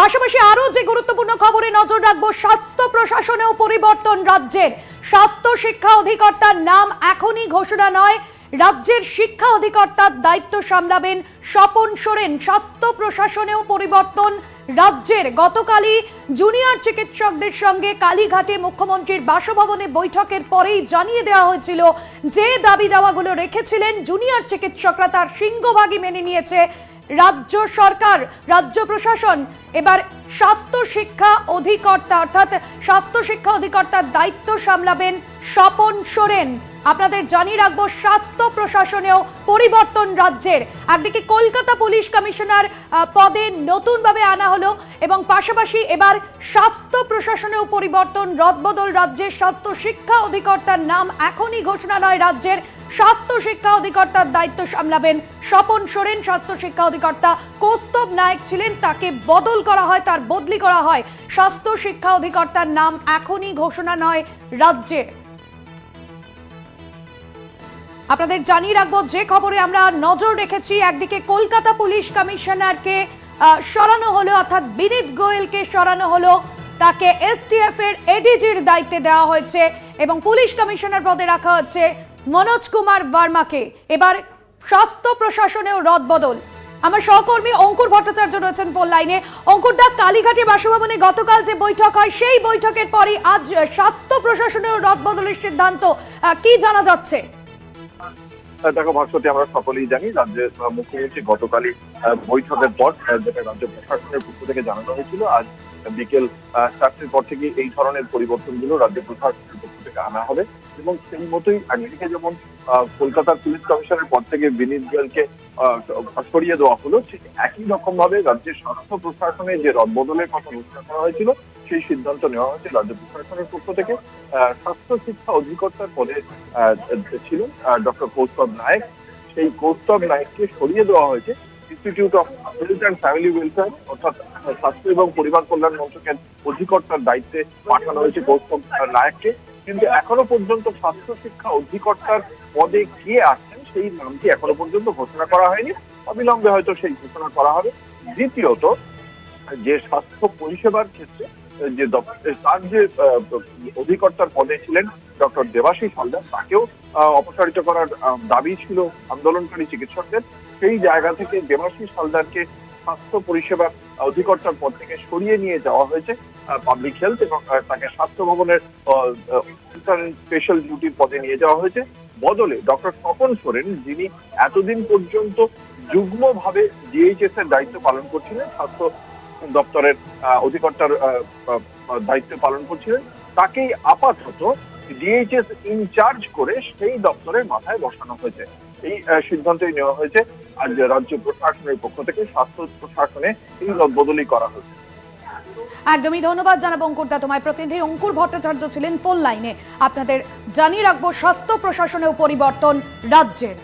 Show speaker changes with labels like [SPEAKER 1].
[SPEAKER 1] পাশাপাশি আরও যে গুরুত্বপূর্ণ খবরে নজর রাখব, স্বাস্থ্য প্রশাসনেও পরিবর্তন রাজ্যের। স্বাস্থ্য শিক্ষা অধিকর্তার নাম এখনই ঘোষণা নয়, রাজ্যের শিক্ষা অধিকর্তার দায়িত্ব সামলাবেন স্বপন সোরেন। স্বাস্থ্য প্রশাসনেও পরিবর্তন রাজ্যের। গতকালই জুনিয়র চিকিৎসকদের সঙ্গে কালীঘাটে মুখ্যমন্ত্রীর বাসভবনে বৈঠকের পরেই জানিয়ে দেওয়া হয়েছিল, যে দাবি দাওয়াগুলো রেখেছিলেন জুনিয়র চিকিৎসকরা তার সিংহভাগই মেনে নিয়েছে। রাজ্য সরকার, রাজ্য প্রশাসন, এবার স্বাস্থ্য শিক্ষা অধিকর্তা, অর্থাৎ স্বাস্থ্য শিক্ষা অধিকর্তার দায়িত্ব সামলাবেন স্বপন সোরেন। আপনাদের জানিয়ে রাখব, স্বাস্থ্য প্রশাসনেও পরিবর্তন রাজ্যের। একদিকে কলকাতা পুলিশ কমিশনার পদে নতুনভাবে আনা হলো এবং পাশাপাশি এবার স্বাস্থ্য প্রশাসনেও পরিবর্তন, রদবদল রাজ্যের স্বাস্থ্য শিক্ষা অধিকর্তার নাম এখনই ঘোষণা নয় রাজ্যের। স্বাস্থ্য শিক্ষা অধিকর্তার দায়িত্ব সামলাবেন স্বপন সোরেন। স্বাস্থ্য শিক্ষা অধিকর্তা কৌস্তব নায়ক ছিলেন, তাকে বদল করা হয়, তার বদলি করা হয়। স্বাস্থ্য শিক্ষা অধিকর্তার নাম এখনই ঘোষণা নয় রাজ্যের। আপনাদের জানিয়ে রাখব, যে খবরে আমরা নজর রেখেছি, একদিকে কলকাতা পুলিশ কমিশনারকে সরানো হলো, অর্থাৎ বিনীত গোয়েলকে সরানো হলো। তাকে এসটিএফ এর এডিজির দায়িত্বে দেওয়া হয়েছে এবং পুলিশ কমিশনার পদে রাখা হচ্ছে মনোজ কুমার ভার্মাকে। এবার স্বাস্থ্য প্রশাসনেও রদবদল। আমার সহকর্মী অঙ্কুর ভট্টাচার্য রয়েছেন ফোন লাইনে অঙ্কুর দা, কালীঘাটে বাসভবনে গতকাল যে বৈঠক হয়, সেই বৈঠকের পরই আজ স্বাস্থ্য প্রশাসনেও রদবদলের সিদ্ধান্ত। কি জানা যাচ্ছে?
[SPEAKER 2] দেখো ভাস্বতী আমরা সকলেই জানি, রাজ্যের মুখ্যমন্ত্রী গতকালই বৈঠকের পর যেটা রাজ্য প্রশাসনের পক্ষ থেকে জানানো হয়েছিল, আজ বিকেল চারটের পর থেকে এই ধরনের পরিবর্তনগুলো রাজ্য প্রশাসনের পক্ষ থেকে আনা হবে এবং সেই মতোই একদিকে যেমন কলকাতার পুলিশ কমিশনের পর থেকে বিনীত গোয়েলকে সরিয়ে দেওয়া হলো, ঠিক একই রকম ভাবে রাজ্যের স্বাস্থ্য প্রশাসনে যে রদবদলের কথা ঘোষণা করা হয়েছিল সেই সিদ্ধান্ত নেওয়া হয়েছে রাজ্য প্রশাসনের পক্ষ থেকে। স্বাস্থ্য শিক্ষা অধিকর্তার পদে ছিলেন ডক্টর কৌস্তব নায়ক। সেই কৌস্তব নায়ককে সরিয়ে দেওয়া হয়েছে institute of health and family welfare অর্থাৎ স্বাস্থ্য এবং পরিবার কল্যাণ মন্ত্রকের অধিকর্তার দায়িত্বে পাঠানো হয়েছে কৌস্তব নায়ককে। কিন্তু এখনও পর্যন্ত স্বাস্থ্য শিক্ষা অধিকর্তার পদে কে আছেন সেই নামটি এখনও পর্যন্ত ঘোষণা করা হয়নি। অবিলম্বে হয়তো সেই ঘোষণা করা হবে। দ্বিতীয়ত, যে স্বাস্থ্য পরিষেবার ক্ষেত্রে যে তার যে অধিকর্তার পদে ছিলেন ডক্টর দেবাশিস হালদার, তাকেও অপসারিত করার দাবি ছিল আন্দোলনকারী চিকিৎসকদের। সেই জায়গা থেকে দেবাশিস হালদারকে স্বাস্থ্য পরিষেবার অধিকর্তার পদ থেকে সরিয়ে নিয়ে যাওয়া হয়েছে পাবলিক হেলথ এবং তাকে স্বাস্থ্য ভবনের স্পেশাল ডিউটির পদে নিয়ে যাওয়া হয়েছে। বদলে ডক্টর স্বপন সোরেন, যিনি এতদিন পর্যন্ত যুগ্মভাবে ডিএইচএস এর দায়িত্ব পালন করছিলেন, স্বাস্থ্য দপ্তরের অধিকর্তার দায়িত্ব পালন করছিলেন। তাকেই আপাতত ডিএইচএস ইনচার্জ করে সেই দপ্তরের মাথায় বসানো হয়েছে। এই সিদ্ধান্তই নেওয়া হয়েছে। আজ রাজ্য প্রশাসনের পক্ষ থেকে স্বাস্থ্য প্রশাসনে এই বদলি করা হয়েছে।
[SPEAKER 1] একদমই ধন্যবাদ জানাব অঙ্কুরদা। তোমায় প্রতিনিধি অঙ্কুর ভট্টাচার্য ছিলেন ফোন লাইনে আপনাদের জানিয়ে রাখব, স্বাস্থ্য প্রশাসনেও পরিবর্তন রাজ্যের।